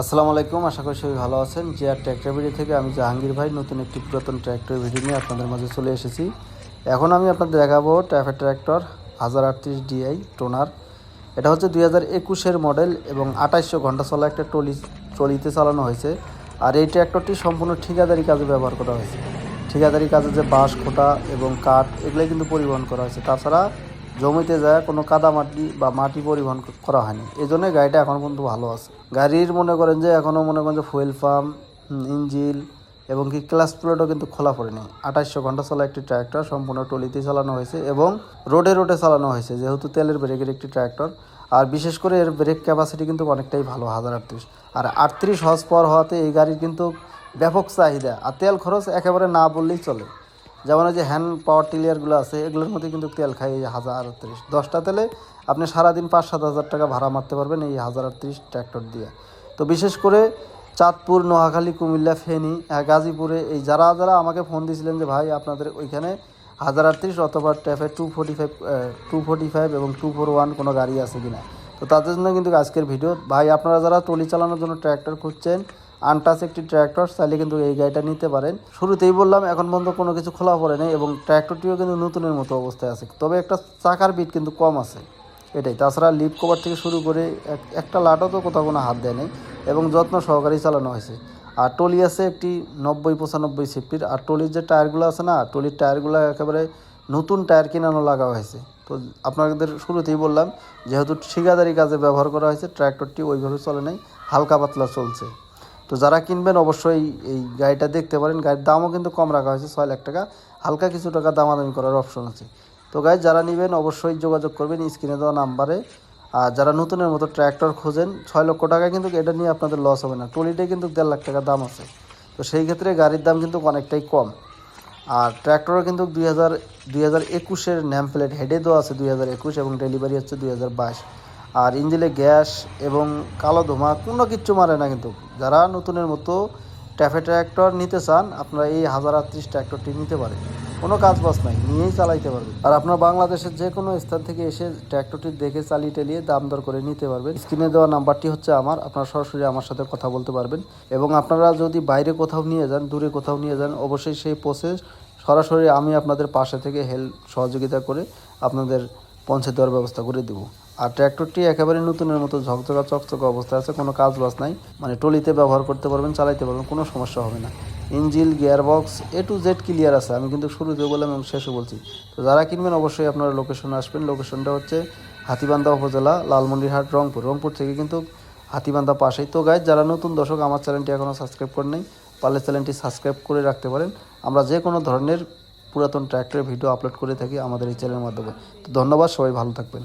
আসসালামু আলাইকুম, আশা করি সবাই ভালো আছেন। যে আর ট্র্যাক্টর ভিডিও থেকে আমি জাহাঙ্গীর ভাই, নতুন একটি পুরাতন ট্র্যাক্টর ভিডিও নিয়ে আপনাদের মাঝে চলে এসেছি। এখন আমি আপনাদের দেখাবো ট্র্যাফের ট্র্যাক্টর হাজার আটত্রিশ ডিআই টোনার। এটা হচ্ছে দুই হাজার একুশের মডেল এবং আঠাইশশো ঘণ্টা চলা একটা টলি ট্রলিতে চালানো হয়েছে। আর এই ট্র্যাক্টরটি সম্পূর্ণ ঠিকাদারি কাজে ব্যবহার করা হয়েছে। ঠিকাদারি কাজে যে বাঁশ, খোটা এবং কাঠ, এগুলোই কিন্তু পরিবহন করা হয়েছে। তাছাড়া জমিতে যায়, কোনো কাদা মাটি বা মাটি পরিবহন করা হয়নি। এই জন্য গাড়িটা এখন পর্যন্ত ভালো আছে। গাড়ির মনে করেন যে এখনও মনে করেন যে ফুয়েল পাম্প ইঞ্জিল এবং কি ক্লাস প্লেটও কিন্তু খোলা পড়েনি। আঠাশশো ঘণ্টা চলা একটি ট্র্যাক্টর সম্পূর্ণ টলিতে চালানো হয়েছে এবং রোডে রোডে চালানো হয়েছে, যেহেতু তেলের ব্রেকের একটি ট্র্যাক্টর আর বিশেষ করে এর ব্রেক ক্যাপাসিটি কিন্তু অনেকটাই ভালো, হাজার আটত্রিশ। আর আটত্রিশ হর্স পাওয়ার হওয়াতে এই গাড়ির কিন্তু ব্যাপক চাহিদা। আর তেল খরচ একেবারে না বললেই চলে। যেমন ওই যে হ্যান্ড পাওয়ার টিলিয়ারগুলো আছে, এগুলোর মধ্যে কিন্তু তেল খায় এই হাজার আটত্রিশ দশটা তেলে আপনি সারাদিন পাঁচ সাত হাজার টাকা ভাড়া মারতে পারবেন এই হাজার আটত্রিশ ট্র্যাক্টর দিয়ে। তো বিশেষ করে চাঁদপুর, নোয়াখালী, কুমিল্লা, ফেনী গাজীপুরে এই যারা যারা আমাকে ফোন দিয়েছিলেন যে ভাই আপনাদের ওইখানে হাজার আটত্রিশ অথবা TAFE two forty five two forty five এবং টু ফোর ওয়ান কোনো গাড়ি আছে কি না তো তাদের জন্য কিন্তু আজকের ভিডিও ভাই, আপনারা যারা টলি চালানোর জন্য ট্র্যাক্টর খুঁজছেন আনটাচ একটি ট্র্যাক্টর চাইলে কিন্তু এই গাড়িটা নিতে পারেন। শুরুতেই বললাম, এখন পর্যন্ত কোনো কিছু খোলা পড়ে নেই এবং ট্র্যাক্টরটিও কিন্তু নতুনের মতো অবস্থায় আছে। তবে একটা চাকার বিট কিন্তু কম আছে। এটাই। তাছাড়া লিপ কভার থেকে শুরু করে এক- একটা লাটও তো কোথাও কোনো হাত দেয় নেই এবং যত্ন সহকারেই চালানো হয়েছে। আর টলি আছে একটি নব্বই পঁচানব্বই সিফটির আর টলির যে টায়ারগুলো আছে না টলির টায়ারগুলো একেবারে নতুন টায়ার কিনানো লাগা হয়েছে। তো আপনাদের শুরুতেই বললাম, যেহেতু ঠিকাদারি কাজে ব্যবহার করা হয়েছে ট্র্যাক্টরটি ওইভাবে চলে নাই, হালকা পাতলা চলছে। তো যারা কিনবেন অবশ্যই এই গাড়িটা দেখতে পারেন। গাড়ির দামও কিন্তু কম রাখা হয়েছে, ছয় লাখ টাকা। হালকা কিছু টাকা দামাদামি করার অপশন আছে। তো গাড়ি যারা নেবেন অবশ্যই যোগাযোগ করবেন স্ক্রিনে দেওয়া নাম্বারে। আর যারা নতুনের মতো ট্র্যাক্টর খোঁজেন, ছয় লক্ষ টাকা কিন্তু এটা নিয়ে আপনাদের লস হবে না। টলিটাই কিন্তু দেড় লাখ টাকা দাম আছে। তো সেই ক্ষেত্রে গাড়ির দাম কিন্তু অনেকটাই কম। আর ট্র্যাক্টরও কিন্তু দুই হাজার দুই হাজার একুশের ন্যাম প্লেট হেডে দেওয়া আছে, দুই হাজার একুশ এবং ডেলিভারি হচ্ছে দুই হাজার বাইশ। আর ইঞ্জিনে গ্যাস এবং কালো ধোঁয়া, কোনো কিচ্ছু মারে না কিন্তু। যারা নতুনের মতো ট্যাফে ট্র্যাক্টর নিতে চান, আপনারা এই হাজার আটত্রিশ ট্র্যাক্টরটি নিতে পারেন। কোনো কাজ বাজ নাই, নিয়েই চালাইতে পারবেন। আর আপনার বাংলাদেশের যে কোনো স্থান থেকে এসে ট্র্যাক্টরটি দেখে, চালিয়ে টালিয়ে দাম দর করে নিতে পারবেন। স্ক্রিনে দেওয়া নাম্বারটি হচ্ছে আমার, আপনারা সরাসরি আমার সাথে কথা বলতে পারবেন। এবং আপনারা যদি বাইরে কোথাও নিয়ে যান, দূরে কোথাও নিয়ে যান, অবশ্যই সেই প্রসেস সরাসরি আমি আপনাদের পাশে থেকে হেল্প, সহযোগিতা করে আপনাদের পৌঁছে দেওয়ার ব্যবস্থা করে দেবো। আর ট্র্যাক্টরটি একেবারে নতুনের মতো ঝকঝকা চকচকা অবস্থায় আছে, কোনো কাজ বাজ নাই। মানে টলিতে ব্যবহার করতে পারবেন, চালাইতে পারবেন, কোনো সমস্যা হবে না। Engine, gearbox A to Z clear আছে, আমি কিন্তু শুরুতে বললাম এবং শেষও বলছি। তো যারা কিনবেন অবশ্যই আপনারা লোকেশনে আসবেন। লোকেশনটা হচ্ছে হাতিবান্ধা উপজেলা লালমন্ডিরহাট রংপুর। রংপুর থেকে কিন্তু হাতিবান্ধা পাশেই। তো গাইজ যারা নতুন দর্শক, আমার চ্যানেলটি এখনও সাবস্ক্রাইব করে নেই, পারলে চ্যানেলটি সাবস্ক্রাইব করে রাখতে পারেন। আমরা যে কোনো ধরনের পুরাতন ট্র্যাক্টরের ভিডিও আপলোড করে থাকি আমাদের এই চ্যানেলের মাধ্যমে। তো ধন্যবাদ, সবাই ভালো থাকবেন।